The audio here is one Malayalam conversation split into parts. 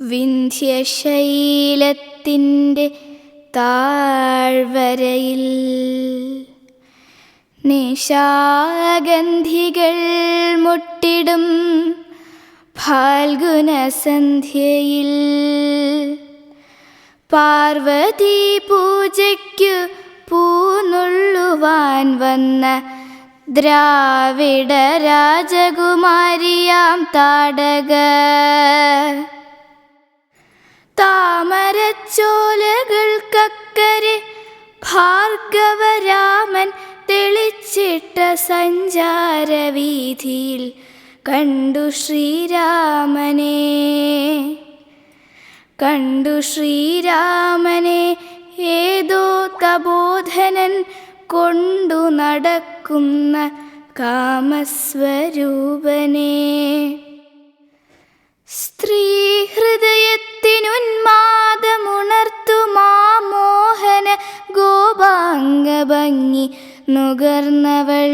വിന്ധ്യശൈലത്തിന്റെ താഴ്വരയിൽ നിശാഗന്ധികൾ മുട്ടിടും ഫാൽഗുനസന്ധ്യയിൽ. പാർവതി പൂജയ്ക്കു പൂനുള്ളുവാൻ വന്ന ദ്രാവിഡ രാജകുമാരിയാം താടക താമരച്ചോലകൾക്കക്കരെ ഭാർഗവരാമൻ തെളിച്ചിട്ട സഞ്ചാരവീഥിയിൽ കണ്ടു ശ്രീരാമനെ. കണ്ടു ശ്രീരാമനെ ഏതോ തബോധനൻ കൊണ്ടു നടക്കുന്ന കാമസ്വരൂപനെ. സ്ത്രീ ഹൃദയത്തിനുന്മാദമുണർത്തുമാ മോഹന നുകർന്നവൾ.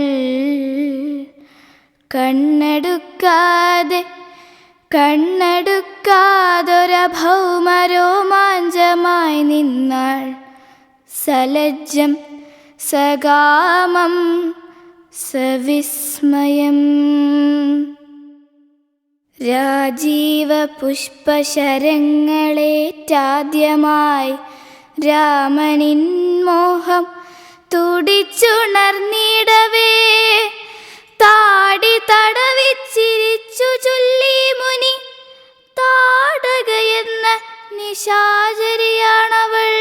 കണ്ണെടുക്കാതെ കണ്ണെടുക്കാതൊരഭൗമരോമാഞ്ചമായി നിന്നാൾ. സലജ്ജം സകാമം സവിസ്മയം. രാജീവ പുഷ്പശരങ്ങളേറ്റാദ്യമായി രാമനിൻ മോഹം തുടിച്ചുണർന്നിടവേ. താടി തടവിച്ചിരിച്ചു ചൊല്ലി മുനി താടകയെന്ന നിശാചരിയാണവൾ.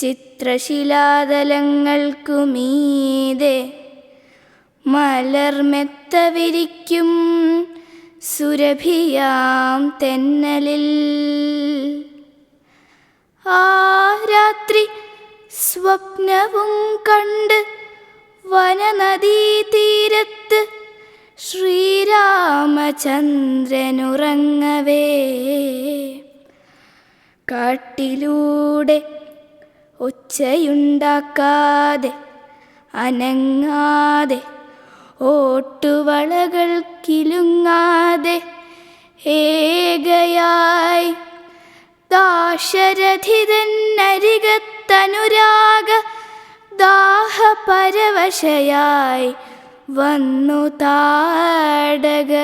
ചിത്രശിലാതലങ്ങൾക്കുമീതെ മലർമെത്ത വിരിക്കും സുരഭിയാം തെന്നലിൽ. ആ രാത്രി സ്വപ്നവും കണ്ട് വനനദീ തീരത്ത് ശ്രീരാമചന്ദ്രനുറങ്ങവേ. കാട്ടിലൂടെ ഒച്ചയുണ്ടാക്കാതെ അനങ്ങാതെ ഓട്ടുവളകൾ കിലുങ്ങാതെ ഏകയായി. ദാശരഥിതന്നരികത്തനുരാഗ ദാഹപരവശയായി വന്നു താടക.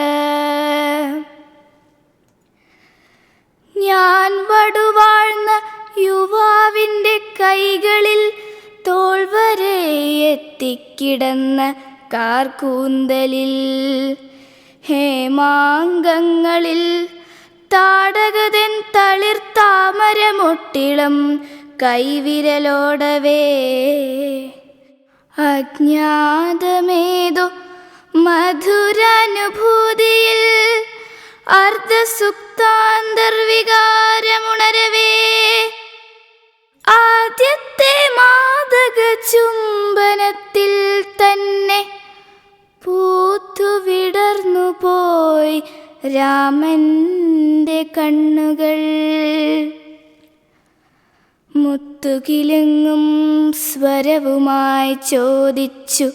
ഞാൻ വടുവാഴ്ന്ന യുവാവിന്റെ കൈകളിൽ തോൾവരെ എത്തിക്കിടന്ന കാർക്കൂന്തലിൽ ഹേമാങ്കങ്ങളിൽ താടകതൻ തളിർത്താമരമൊട്ടിളം കൈവിരലോടവേ. അജ്ഞാതമേതോ മധുരാനുഭൂതിയിൽ അർദ്ധസുപ്താന്തർവികാരമുണരവേ ആദ്യത്തെ മാതക ചുംബനത്തിൽ തന്നെ പൂത്തു വിടർന്നു പോയി രാമന്റെ കണ്ണുകൾ. മുത്തുകിലുങ്ങും സ്വരവുമായി ചോദിച്ചു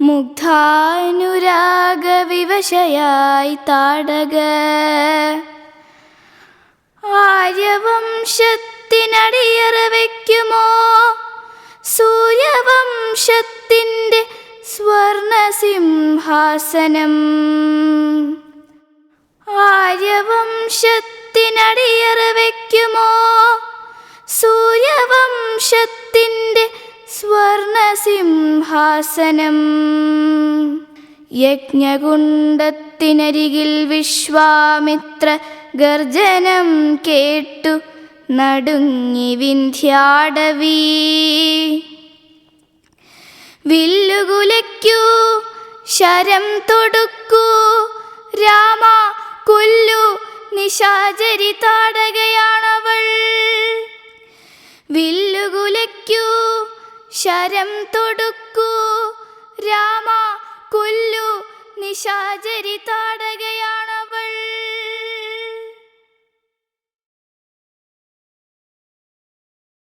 മുഗ്ധാനുരാഗവിവശയായി താടക. ആര്യവംശത്തിനടിയറ വയ്ക്കുമോ സൂര്യവംശത്തിന്റെ സ്വർണസിംഹാസനം. ആര്യവംശത്തിനടിയറ വയ്ക്കുമോ സൂര്യവംശത്തിന്റെ സ്വർണസിംഹാസനം. യജ്ഞകുണ്ടത്തിനരികിൽ വിശ്വാമിത്ര ഗർജനം കേട്ടു നടുങ്ങി വിന്ധ്യാടവീ. വില്ലുകുലയ്ക്കൂ ശരം തൊടുക്കൂ. രാമ കൊല്ലു നിശാചരി താടകയാണവൾ. വില്ലുകുലയ്ക്കൂ ശരം തൊടുക്കൂ. രാമ കൊല്ലു നിശാചരി താടകയാണ്